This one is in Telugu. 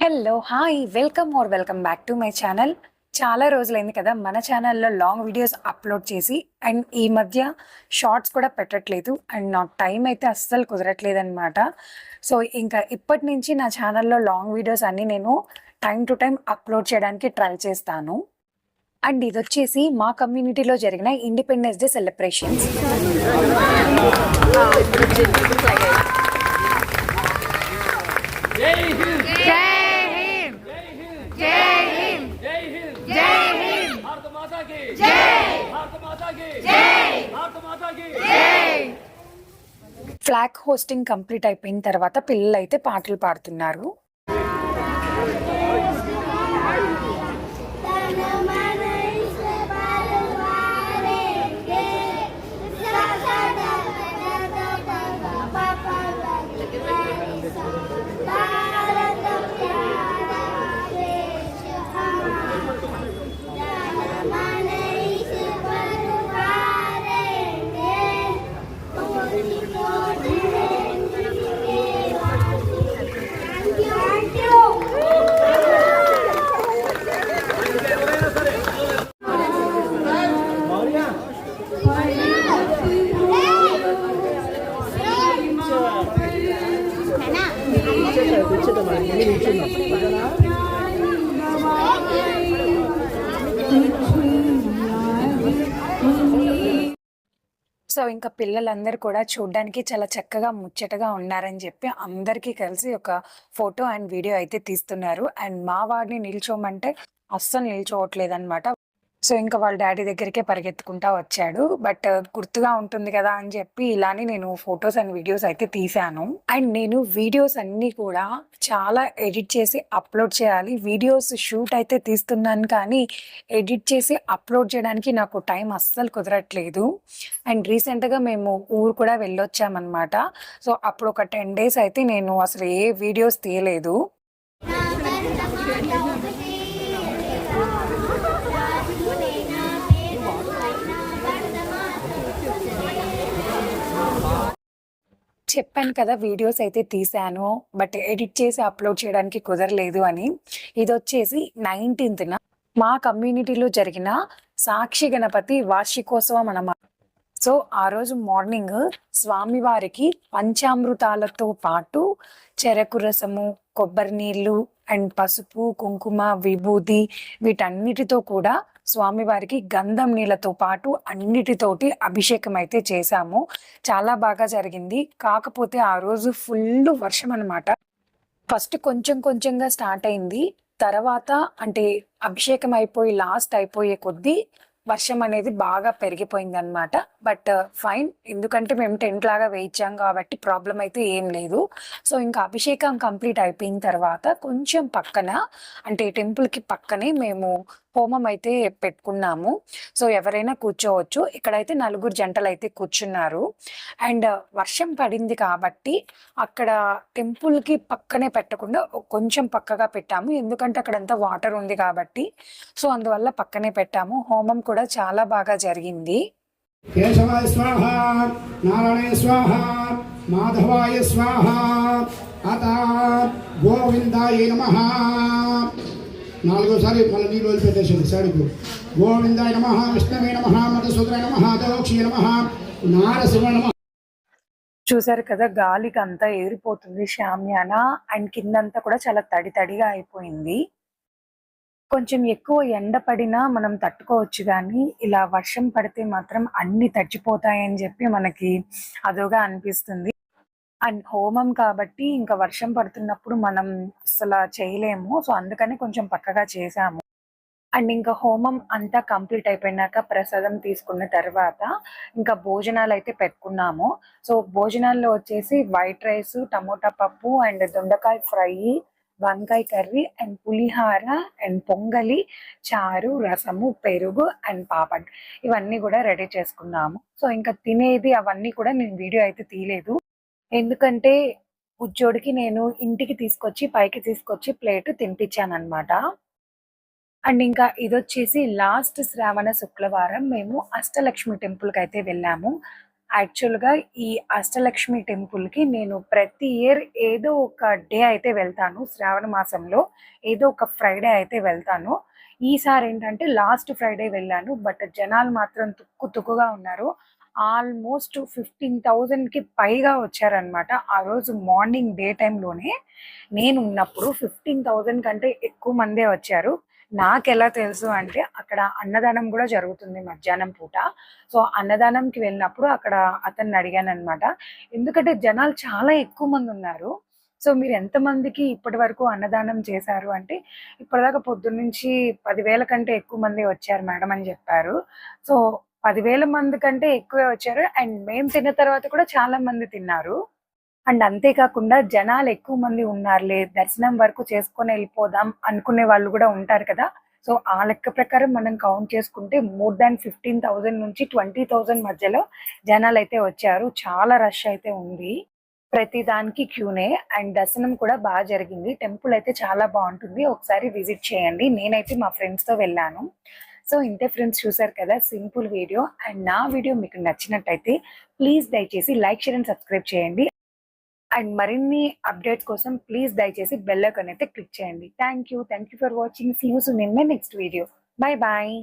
Hello hi welcome are welcome back to my channel చాలా రోజులైంది కదా మన ఛానల్లో లాంగ్ వీడియోస్ అప్లోడ్ చేసి అండ్ ఈ మధ్య షార్ట్స్ కూడా పెట్టట్లేదు అండ్ నాకు టైం అయితే అస్సలు కుదరట్లేదనమాట సో ఇంకా ఇప్పటి నుంచి నా ఛానల్లో లాంగ్ వీడియోస్ అన్నీ నేను టైం టు టైం అప్లోడ్ చేయడానికి ట్రై చేస్తాను. అండ్ ఇది వచ్చేసి మా కమ్యూనిటీలో జరిగిన ఇండిపెండెన్స్ డే సెలబ్రేషన్స్ జై की जय भारत माता की जय भारत माता की ఫ్లాగ్ హోస్టింగ్ కంప్లీట్ అయిపోయిన తర్వాత పిల్లలు అయితే పాటలు పాడుతున్నారు సో ఇంకా పిల్లలందరూ కూడా చూడడానికి చాలా చక్కగా ముచ్చటగా ఉన్నారని చెప్పి అందరికీ కలిసి ఒక ఫోటో అండ్ వీడియో అయితే తీస్తున్నారు. అండ్ మా వాడిని నిల్చోమంటే అస్సలు నిల్చోవట్లేదు అనమాట సో ఇంకా వాళ్ళ డాడీ దగ్గరికే పరిగెత్తుకుంటా వచ్చాడు. బట్ గుర్తుగా ఉంటుంది కదా అని చెప్పి ఇలానే నేను ఫొటోస్ అండ్ వీడియోస్ అయితే తీశాను. అండ్ నేను వీడియోస్ అన్నీ కూడా చాలా ఎడిట్ చేసి అప్లోడ్ చేయాలి. వీడియోస్ షూట్ అయితే తీస్తున్నాను కానీ ఎడిట్ చేసి అప్లోడ్ చేయడానికి నాకు టైం అస్సలు కుదరట్లేదు. అండ్ రీసెంట్గా మేము ఊరు కూడా వెళ్ళొచ్చామన్నమాట. సో అప్పుడు ఒక టెన్ డేస్ అయితే నేను అసలు ఏ వీడియోస్ తీయలేదు. చెప్పాను కదా వీడియోస్ అయితే తీశాను బట్ ఎడిట్ చేసి అప్లోడ్ చేయడానికి కుదరలేదు అని. ఇది వచ్చేసి నైన్టీన్త్న మా కమ్యూనిటీలో జరిగిన సాక్షి గణపతి వార్షికోత్సవం అన్నమాట. సో ఆ రోజు మార్నింగ్ స్వామివారికి పంచామృతాలతో పాటు చెరకు రసము కొబ్బరి నీళ్ళు అండ్ పసుపు కుంకుమ విభూతి వీటన్నిటితో కూడా స్వామివారికి గంధం నీళ్ళతో పాటు అన్నిటితోటి అభిషేకం అయితే చేశాము. చాలా బాగా జరిగింది. కాకపోతే ఆ రోజు ఫుల్ వర్షం అనమాట ఫస్ట్ కొంచెం కొంచెంగా స్టార్ట్ అయింది. తర్వాత అంటే అభిషేకం అయిపోయి లాస్ట్ అయిపోయే కొద్దీ వర్షం అనేది బాగా పెరిగిపోయింది అనమాట బట్ uh, ఫైన్. ఎందుకంటే మేము టెంట్ లాగా వేయించాం కాబట్టి ప్రాబ్లం అయితే ఏం లేదు. సో ఇంకా అభిషేకం కంప్లీట్ అయిపోయిన తర్వాత కొంచెం పక్కన అంటే టెంపుల్కి పక్కనే మేము హోమం అయితే పెట్టుకున్నాము. సో ఎవరైనా కూర్చోవచ్చు. ఇక్కడైతే నలుగురు జంటలు అయితే కూర్చున్నారు. అండ్ వర్షం పడింది కాబట్టి అక్కడ టెంపుల్కి పక్కనే పెట్టకుండా కొంచెం పక్కగా పెట్టాము. ఎందుకంటే అక్కడంతా వాటర్ ఉంది కాబట్టి. సో అందువల్ల పక్కనే పెట్టాము. హోమం కూడా చాలా బాగా జరిగింది. కేశవాయ స్వాహ నారాయణ స్వాహ మాధవాయ స్వాహ అత గోవిందాయ నమ. నాలుగోసారి మళ్ళీ నీళ్ళు వదిలిపెట్టేసింది సరుకు గోవిందాయ నమ విష్ణవే నమ మధుసూదరాయ నమ దోక్షి నమ నారసింహ నమ. చూసారు కదా గాలికి అంతా ఎగిరిపోతుంది శామ్యాన అండ్ కిందంతా కూడా చాలా తడి తడిగా అయిపోయింది. కొంచెం ఎక్కువ ఎండ పడినా మనం తట్టుకోవచ్చు కానీ ఇలా వర్షం పడితే మాత్రం అన్ని తడిచిపోతాయని చెప్పి మనకి అదోగా అనిపిస్తుంది. అండ్ హోమం కాబట్టి ఇంకా వర్షం పడుతున్నప్పుడు మనం అసలు చేయలేము. సో అందుకని కొంచెం పక్కగా చేసాము అండ్ ఇంకా హోమం అంతా కంప్లీట్ అయిపోయినాక ప్రసాదం తీసుకున్న తర్వాత ఇంకా భోజనాలు అయితే పెట్టుకున్నాము. సో భోజనాల్లో వచ్చేసి వైట్ రైస్ టమోటా పప్పు అండ్ దొండకాయ ఫ్రై వంకాయ కర్రీ అండ్ పులిహార అండ్ పొంగలి చారు రసము పెరుగు అండ్ పాపడ్. ఇవన్నీ కూడా రెడీ చేసుకున్నాము. సో ఇంకా తినేది అవన్నీ కూడా నేను వీడియో అయితే తీయలేదు. ఎందుకంటే ఉజ్జోడికి నేను ఇంటికి తీసుకొచ్చి పైకి తీసుకొచ్చి ప్లేట్ తినిపించాను అనమాట అండ్ ఇంకా ఇది వచ్చేసి లాస్ట్ శ్రావణ శుక్రవారం మేము అష్టలక్ష్మి టెంపుల్కి అయితే వెళ్ళాము. యాక్చువల్గా ఈ అష్టలక్ష్మి టెంపుల్కి నేను ప్రతి ఇయర్ ఏదో ఒక డే అయితే వెళ్తాను శ్రావణ మాసంలో ఏదో ఒక ఫ్రైడే అయితే వెళ్తాను. ఈసారి ఏంటంటే లాస్ట్ ఫ్రైడే వెళ్ళాను బట్ జనాలు మాత్రం తుక్కు తుక్కుగా ఉన్నారు. ఆల్మోస్ట్ ఫిఫ్టీన్ థౌజండ్కి పైగా వచ్చారనమాట ఆ రోజు మార్నింగ్ డే టైంలోనే నేను ఉన్నప్పుడు ఫిఫ్టీన్ థౌజండ్ కంటే ఎక్కువ మందే వచ్చారు. నాకు ఎలా తెలుసు అంటే అక్కడ అన్నదానం కూడా జరుగుతుంది మధ్యాహ్నం పూట. సో అన్నదానంకి వెళ్ళినప్పుడు అక్కడ అతన్ని అడిగాను అనమాట ఎందుకంటే జనాలు చాలా ఎక్కువ మంది ఉన్నారు. సో మీరు ఎంతమందికి ఇప్పటి వరకు అన్నదానం చేశారు అంటే ఇప్పటిదాకా పొద్దున్నుంచి పదివేల కంటే ఎక్కువ మంది వచ్చారు మేడం అని చెప్పారు. సో పదివేల మంది కంటే ఎక్కువే వచ్చారు. అండ్ మేము తిన్న తర్వాత కూడా చాలా మంది తిన్నారు. అండ్ అంతేకాకుండా జనాలు ఎక్కువ మంది ఉన్నారులే దర్శనం వరకు చేసుకొని వెళ్ళిపోదాం అనుకునే వాళ్ళు కూడా ఉంటారు కదా. సో ఆ లెక్క ప్రకారం మనం కౌంట్ చేసుకుంటే మోర్ దాన్ ఫిఫ్టీన్ థౌజండ్ నుంచి ట్వంటీ థౌజండ్ మధ్యలో జనాలు అయితే వచ్చారు. చాలా రష్ అయితే ఉంది. ప్రతి దానికి క్యూనే. అండ్ దర్శనం కూడా బాగా జరిగింది. టెంపుల్ అయితే చాలా బాగుంటుంది. ఒకసారి విజిట్ చేయండి. నేనైతే మా ఫ్రెండ్స్తో వెళ్ళాను. సో ఇంతే ఫ్రెండ్స్ చూసారు కదా సింపుల్ వీడియో. అండ్ నా వీడియో మీకు నచ్చినట్టయితే ప్లీజ్ దయచేసి లైక్ షేర్ అండ్ సబ్స్క్రైబ్ చేయండి. అండ్ మరిన్ని అప్డేట్స్ కోసం ప్లీజ్ దయచేసి బెల్ అయితే క్లిక్ చేయండి. Thank you. Thank you for watching. See you soon in my next video. Bye bye.